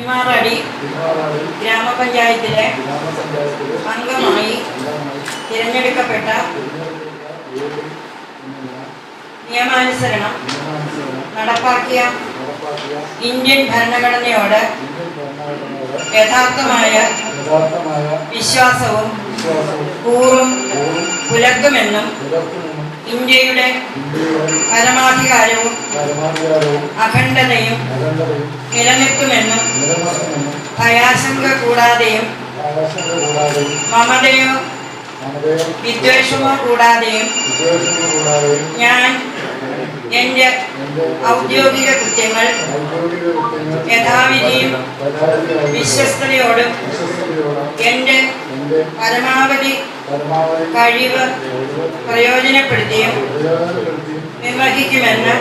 തിരുവാറാടി ഗ്രാമപഞ്ചായത്തിലെ അംഗമായി തിരഞ്ഞെടുക്കപ്പെട്ട നിയമാനുസരണം നടപ്പാക്കിയ ഇന്ത്യൻ ഭരണഘടനയോട് യഥാർത്ഥമായ വിശ്വാസവും കൂറും പുലർത്തുമെന്നും ഇന്ത്യയുടെ പരമാധികാരവും അഖണ്ഡതയും നിലനിൽക്കുമെന്നും ഭയാശങ്ക കൂടാതെയും മമതയോ വിദ്വേഷമോ കൂടാതെയും ഞാൻ എന്റെ എന്റെ ഔദ്യോഗിക കൃത്യങ്ങൾ യഥാവിധിയും വിശ്വസ്തയോടും എന്റെ പരമാവധി കഴിവ് പ്രയോജനപ്പെടുത്തിയും പ്രയോജനപ്പെടുത്തി നിർവഹിക്കുമെന്ന്